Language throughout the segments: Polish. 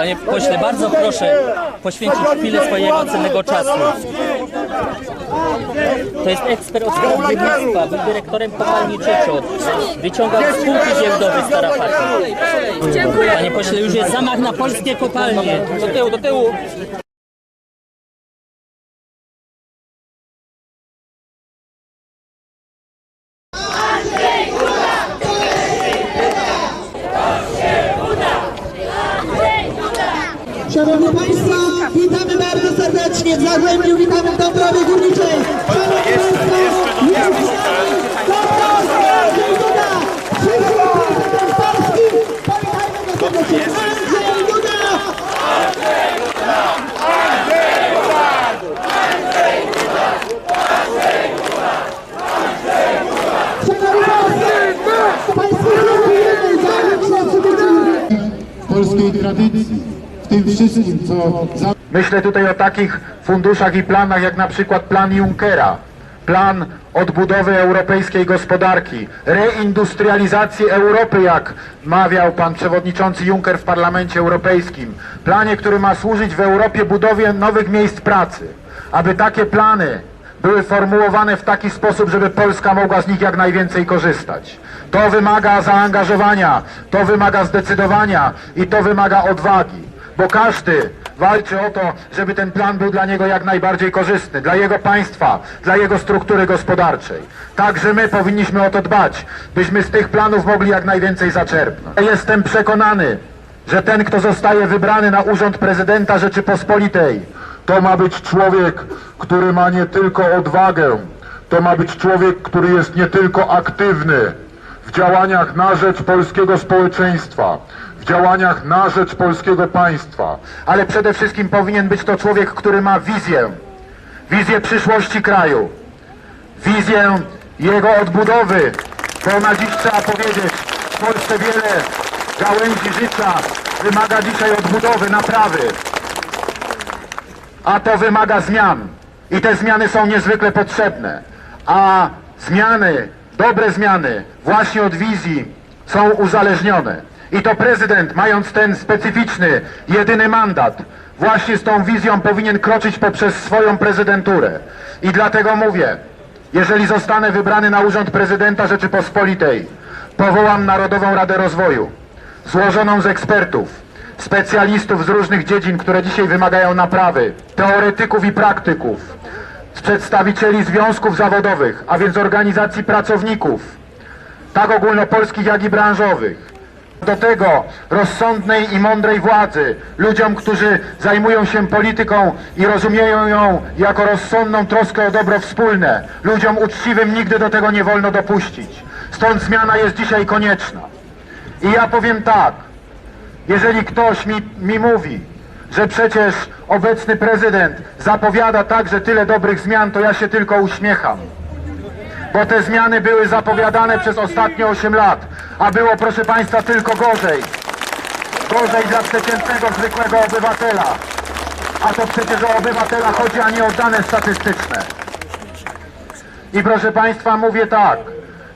Panie pośle, bardzo proszę poświęcić chwilę swojego cennego czasu. To jest ekspert od spraw górnictwa, był dyrektorem kopalni Czeczot. Wyciągał spółki giełdowe z Tarapatu. Dziękuję. Panie pośle, już jest zamach na polskie kopalnie. Do tyłu, do tyłu. Szanowni Państwo, witamy bardzo serdecznie w Zagłębiu, witamy w Dąbrowie Górniczej. Szanowni Państwo, polskiej tradycji, tym wszystkim, co. Myślę tutaj o takich funduszach i planach jak na przykład plan Junckera, plan odbudowy europejskiej gospodarki, reindustrializacji Europy, jak mawiał pan przewodniczący Juncker w Parlamencie Europejskim, planie, który ma służyć w Europie budowie nowych miejsc pracy. Aby takie plany były formułowane w taki sposób, żeby Polska mogła z nich jak najwięcej korzystać. To wymaga zaangażowania, to wymaga zdecydowania i to wymaga odwagi, bo każdy walczy o to, żeby ten plan był dla niego jak najbardziej korzystny, dla jego państwa, dla jego struktury gospodarczej. Także my powinniśmy o to dbać, byśmy z tych planów mogli jak najwięcej zaczerpnąć. Jestem przekonany, że ten, kto zostaje wybrany na urząd prezydenta Rzeczypospolitej, to ma być człowiek, który ma nie tylko odwagę, to ma być człowiek, który jest nie tylko aktywny w działaniach na rzecz polskiego społeczeństwa, w działaniach na rzecz polskiego państwa, ale przede wszystkim powinien być to człowiek, który ma wizję, wizję przyszłości kraju, wizję jego odbudowy, bo na dziś trzeba powiedzieć, w Polsce wiele gałęzi życia wymaga dzisiaj odbudowy, naprawy a to wymaga zmian. I te zmiany są niezwykle potrzebne. A zmiany, dobre zmiany, właśnie od wizji są uzależnione. I to prezydent, mając ten specyficzny, jedyny mandat, właśnie z tą wizją powinien kroczyć poprzez swoją prezydenturę. I dlatego mówię, jeżeli zostanę wybrany na urząd prezydenta Rzeczypospolitej, powołam Narodową Radę Rozwoju, złożoną z ekspertów, specjalistów z różnych dziedzin, które dzisiaj wymagają naprawy, teoretyków i praktyków, z przedstawicieli związków zawodowych, a więc organizacji pracowników, tak ogólnopolskich, jak i branżowych. Do tego rozsądnej i mądrej władzy, ludziom, którzy zajmują się polityką i rozumieją ją jako rozsądną troskę o dobro wspólne. Ludziom uczciwym nigdy do tego nie wolno dopuścić. Stąd zmiana jest dzisiaj konieczna. I ja powiem tak, jeżeli ktoś mi, mi mówi, że przecież obecny prezydent zapowiada także tyle dobrych zmian, to ja się tylko uśmiecham. Bo te zmiany były zapowiadane przez ostatnie 8 lat, a było, proszę Państwa, tylko gorzej. Gorzej dla przeciętnego, zwykłego obywatela. A to przecież o obywatela chodzi, a nie o dane statystyczne. I proszę Państwa, mówię tak,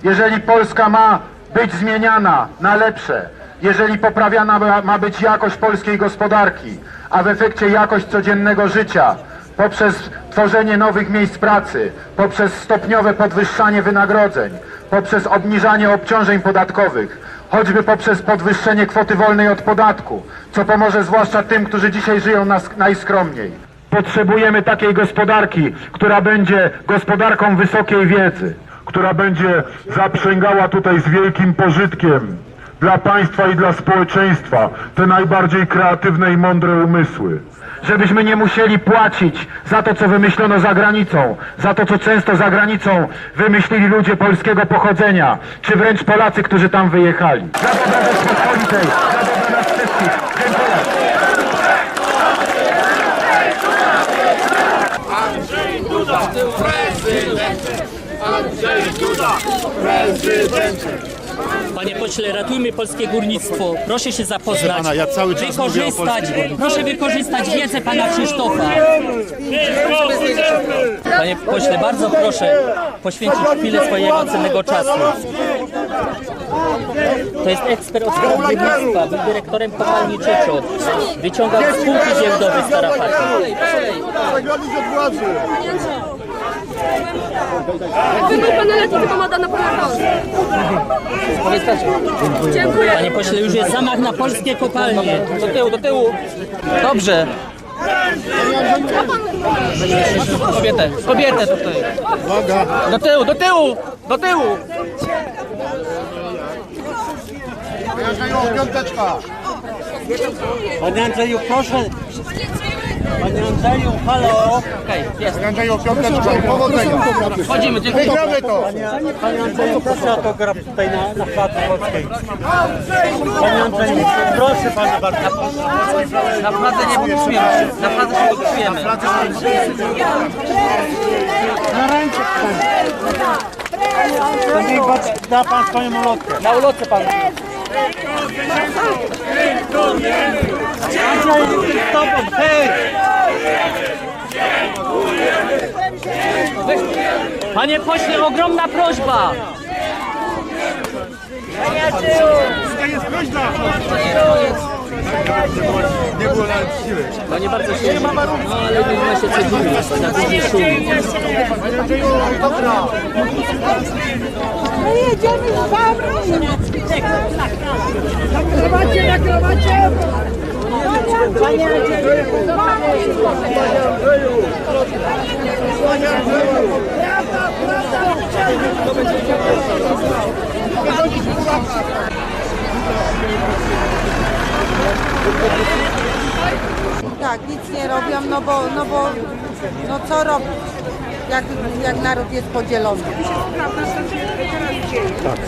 jeżeli Polska ma być zmieniana na lepsze, jeżeli poprawiana ma- być jakość polskiej gospodarki, a w efekcie jakość codziennego życia, poprzez tworzenie nowych miejsc pracy, poprzez stopniowe podwyższanie wynagrodzeń, poprzez obniżanie obciążeń podatkowych, choćby poprzez podwyższenie kwoty wolnej od podatku, co pomoże zwłaszcza tym, którzy dzisiaj żyją najskromniej. Potrzebujemy takiej gospodarki, która będzie gospodarką wysokiej wiedzy, która będzie zaprzęgała tutaj z wielkim pożytkiem dla państwa i dla społeczeństwa te najbardziej kreatywne i mądre umysły. Żebyśmy nie musieli płacić za to, co wymyślono za granicą, za to, co często za granicą wymyślili ludzie polskiego pochodzenia, czy wręcz Polacy, którzy tam wyjechali. Dla dobra Rzeczpospolitej, dla dobra nas wszystkich. Dziękuję. Andrzej Duda, prezydent! Andrzej Duda, prezydent! Panie pośle, ratujmy polskie górnictwo. Proszę się zapoznać. Pana, ja cały czas mówię o wykorzystać, proszę wykorzystać wiedzę pana Krzysztofa. Panie pośle, bardzo proszę poświęcić chwilę swojego cennego czasu. To jest ekspert od górnictwa, był dyrektorem kopalni Czyczot. Wyciągał spółki giełdowe z tarapaty. Wybór tylko ma dane pana Polsce. Dziękuję. Panie pośle, już jest zamach na polskie kopalnie. Do tyłu, do tyłu. Dobrze. Kobietę, kobietę tutaj. Do tyłu, do tyłu, do tyłu. Panie Andrzeju, proszę. Panie Andrzeju, halo. Okej, jest. Andrzeju, piąteczka, powodzenia. Wchodzimy, dziękuję. Wygramy to! Panie Andrzeju, proszę autograf tutaj na, na placu Polskiej. Panie Andrzeju, proszę pana bardzo. Na Pradze nie podpisujemy. Na Pradze się podpisujemy. To niech pan- da pan swoją ulotkę. Na ulotce pan. Panie pośle, ogromna prośba. Panie bardzo się No ale nie ma się co dziwić, na górze szumi. Tak, nic nie robią, no bo, no bo, no co robić, jak, jak naród jest podzielony. Tak.